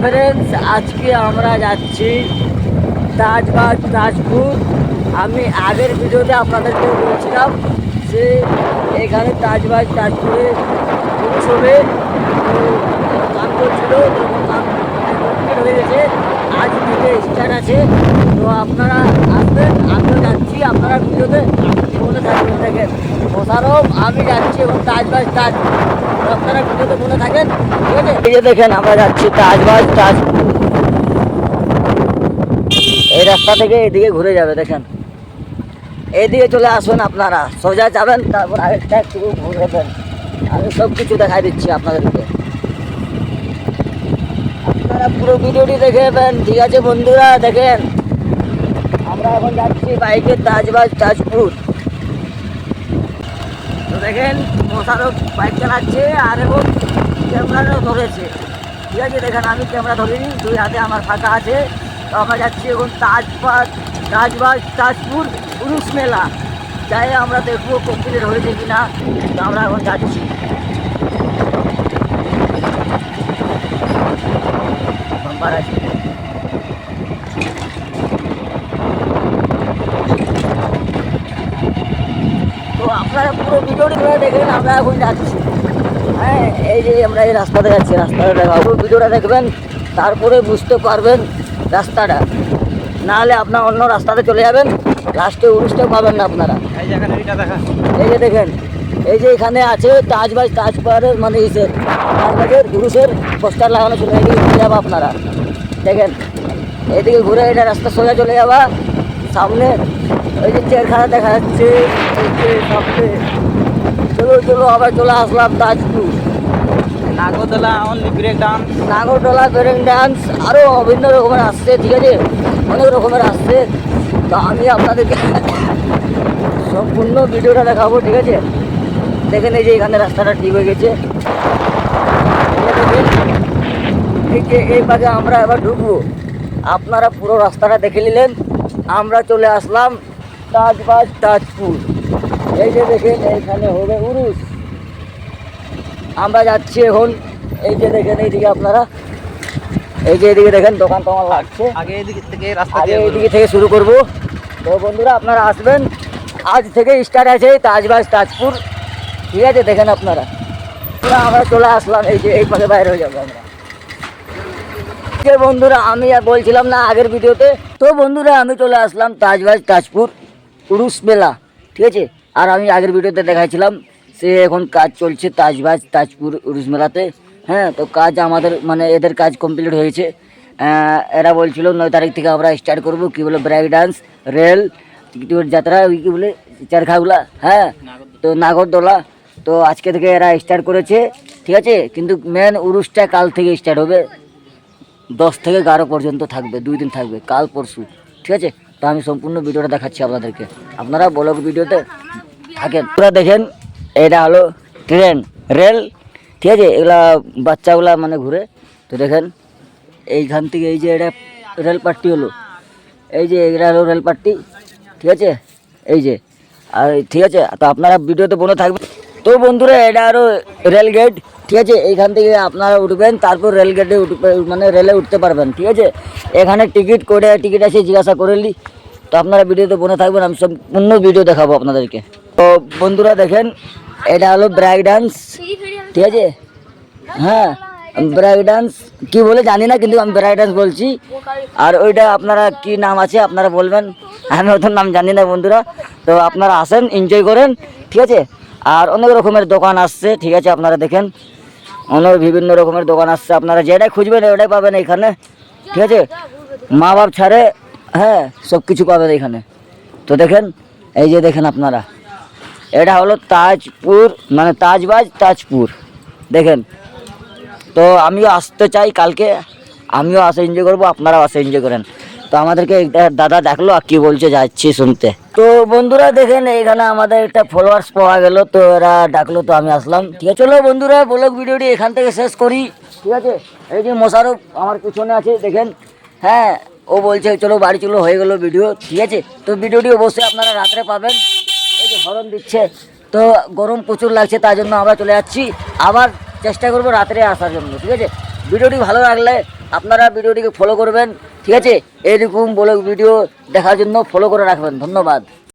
Friends আজকে আমরা যাচ্ছি তাজবাগ তাজপুর। আমি আগের ভিডিওতে আপনাদেরকে বলছিলাম যে এখানে তাজবাগ তাজপুরে উৎসবে কাম করছিল আজ থেকে স্টার্ট আছে। তো আপনারা আসবেন, আমিও যাচ্ছি। আপনারা ভিডিওতে মনে থাকবেন, দেখেন মোশারফ আমি যাচ্ছি এবং তাজবাজ তাজ তো আপনারা ভিডিওতে মনে থাকেন, ঠিক আছে? এই যে দেখেন, আমরা যাচ্ছি তাজবাজ তাজপুর এই রাস্তা থেকে এদিকে ঘুরে যাবে, দেখেন। এদিকে চলে আসবেন আপনারা, সোজা যাবেন, তারপর আরেকটা একটু ঘুরবেন আমি সব কিছু দেখাই দিচ্ছি আপনাদেরকে। আপনারা পুরো ভিডিওটি দেখে নেবেন, ঠিক আছে বন্ধুরা? দেখেন, আমরা এখন যাচ্ছি বাইকে তাজবাজ, তাজপুর। দেখেন মোশারফ বাইক চালাচ্ছে আর এবং ক্যামেরাও ধরেছে। ঠিক আছে, দেখেন আমি ক্যামেরা ধরিনি, দুই হাতে আমার ফাঁকা আছে। তো আমরা যাচ্ছি এখন তাজবাজ তাজবাজ তাজপুর পুরুষ মেলা। যাই আমরা দেখব কমপ্লিট হয়েছে কিনা। তো আমরা এখন যাচ্ছি। আছে। আপনারা পুরো ভিডিওটি ধরে দেখেন আমরা এখন যাচ্ছি। হ্যাঁ এই যে আমরা এই রাস্তাতে যাচ্ছি রাস্তাটা দেখাবো। ভিডিওটা দেখবেন তারপরে বুঝতে পারবেন রাস্তাটা। নাহলে আপনার অন্য রাস্তাতে চলে যাবেন লাস্টে উড়ুসটা পাবেন না আপনারা। এই দেখা। যে দেখেন এই যে এখানে আছে তাজবাজ তাজপাহাড়ের মানে ইসের তাজবাজের পুরুষের পোস্টার লাগানো ছিল। এদিকে চলে যাব আপনারা। দেখেন এদিকে ঘুরে এটা রাস্তা সোজা চলে যাবা। সামনে ওই যে চেয়ারখানা দেখা যাচ্ছে সামনে। চলো চলো আবার চলে আসলাম তাজপুর। নাগরদোলা অনলি ব্রেক ডান্স নাগরদোলা বেরেং ডান্স আরও বিভিন্ন রকমের আসছে ঠিক আছে? অনেক রকমের আসছে। তো আমি আপনাদেরকে সম্পূর্ণ ভিডিওটা দেখাবো ঠিক আছে? দেখেন এই যে এখানে রাস্তাটা ঠিক হয়ে গেছে। এই যে এই পাশে আমরা এবার ঢুকবো। আপনারা পুরো রাস্তাটা দেখে নিলেন। আমরা চলে আসলাম তাজবাজ তাজপুর। এই যে দেখেন এইখানে হবে উরুস। আমরা যাচ্ছি এখন এই যে দেখেন এইদিকে আপনারা এই যে এদিকে দেখেন দোকান তোমার লাগছে। আগে এদিক থেকে রাস্তা আগে দিয়ে এইদিকে থেকে শুরু করব। তো বন্ধুরা আপনারা আসবেন। আজ থেকে স্টার্ট আছে তাজবাজ তাজপুর। ঠিক আছে দেখেন আপনারা। আমরা চলে আসলাম এই যে এই পাশে বাইরে হয়ে যাব আমরা। যে বন্ধুরা আমি আর বলছিলাম না আগের ভিডিওতে। তো বন্ধুরা আমি চলে আসলাম তাজবাজ তাজপুর। পুরুষ মেলা ঠিক আছে? আর আমি আগের ভিডিওতে দেখাইছিলাম সে এখন কাজ চলছে তাজবাজ তাজপুর উরুস মেলাতে। হ্যাঁ তো কাজ আমাদের মানে এদের কাজ কমপ্লিট হয়েছে। এরা বলছিল নয় তারিখ থেকে আমরা স্টার্ট করব কি বলে ব্রেক ডান্স রেল যাত্রা ওই কী বলে চারখাগুলা হ্যাঁ? তো নাগরদোলা। তো আজকে থেকে এরা স্টার্ট করেছে ঠিক আছে? কিন্তু মেন উরুসটা কাল থেকে স্টার্ট হবে। দশ থেকে এগারো পর্যন্ত থাকবে দুই দিন থাকবে কাল পরশু ঠিক আছে? তো আমি সম্পূর্ণ ভিডিওটা দেখাচ্ছি আপনাদেরকে। আপনারা ব্লগ ভিডিওতে থাকেন। পুরো দেখেন, এটা হলো ট্রেন, রেল, ঠিক আছে? এগুলা বাচ্চাগুলা মানে ঘুরে। তো দেখেন, এইখান থেকে এই যে এটা রেল পাট্টি হলো। এই যে এটা হলো রেল পাট্টি ঠিক আছে? এই যে, আর ঠিক আছে? তো আপনারা ভিডিওতে বলে থাকবেন। তো বন্ধুরা, এটা আরও রেল গেট ঠিক আছে? এইখান থেকে আপনারা উঠবেন, তারপর রেল গেটে উঠবে মানে রেলে উঠতে পারবেন, ঠিক আছে? এখানে টিকিট করে টিকিট আছে, জিজ্ঞাসা করে নি তো আপনারা ভিডিওতে বনে থাকবেন, আমি সম্পূর্ণ ভিডিও দেখাবো আপনাদেরকে। তো বন্ধুরা দেখেন, এটা হলো ব্রাইক ডান্স ঠিক আছে? হ্যাঁ ব্রাইক ডান্স কি বলে জানি না, কিন্তু আমি ব্রাইক ডান্স বলছি। আর ওইটা আপনারা কি নাম আছে, আপনারা বলবেন। আমি ওদের নাম জানি না বন্ধুরা। তো আপনারা আসেন এনজয় করেন, ঠিক আছে? আর অনেক রকমের দোকান আসছে, ঠিক আছে আপনারা দেখেন। অনেক বিভিন্ন রকমের দোকান আসছে, আপনারা যেটাই খুঁজবেন ওটাই পাবেন এখানে, ঠিক আছে? মা বাপ ছাড়ে হ্যাঁ সব কিছু পাবেন এখানে। তো দেখেন, এই যে দেখেন আপনারা, এটা হলো তাজপুর মানে তাজবাজ তাজপুর, দেখেন। তো আমিও আসতে চাই কালকে, আমিও আসে এনজয় করব, আপনারাও আসে এনজয় করেন। তো আমাদেরকে দাদা ডাকলো আর কি বলছে যাচ্ছি শুনতে। তো বন্ধুরা দেখেন এখানে আমাদের একটা ফলোয়ার্স পাওয়া গেল, তো এরা ডাকলো, তো আমি আসলাম। ঠিক আছে, চলো বন্ধুরা ব্লগ ভিডিওটি এখান থেকে শেষ করি। ঠিক আছে, এই যে মোশারফ আমার পিছনে আছে, দেখেন। হ্যাঁ ও বলছে, চলো বাড়ি চলো, হয়ে গেলো ভিডিও ঠিক আছে, তো ভিডিওটি অবশ্যই আপনারা রাত্রে পাবেন। এই যে হরন দিচ্ছে, তো গরম প্রচুর লাগছে, তার জন্য আমরা চলে যাচ্ছি। আবার চেষ্টা করব রাত্রে আসার জন্য, ঠিক আছে। ভিডিওটি ভালো লাগলে আপনারা ভিডিওটিকে ফলো করবেন, ঠিক আছে? এরকম বলে ভিডিও দেখার জন্য ফলো করে রাখবেন। ধন্যবাদ।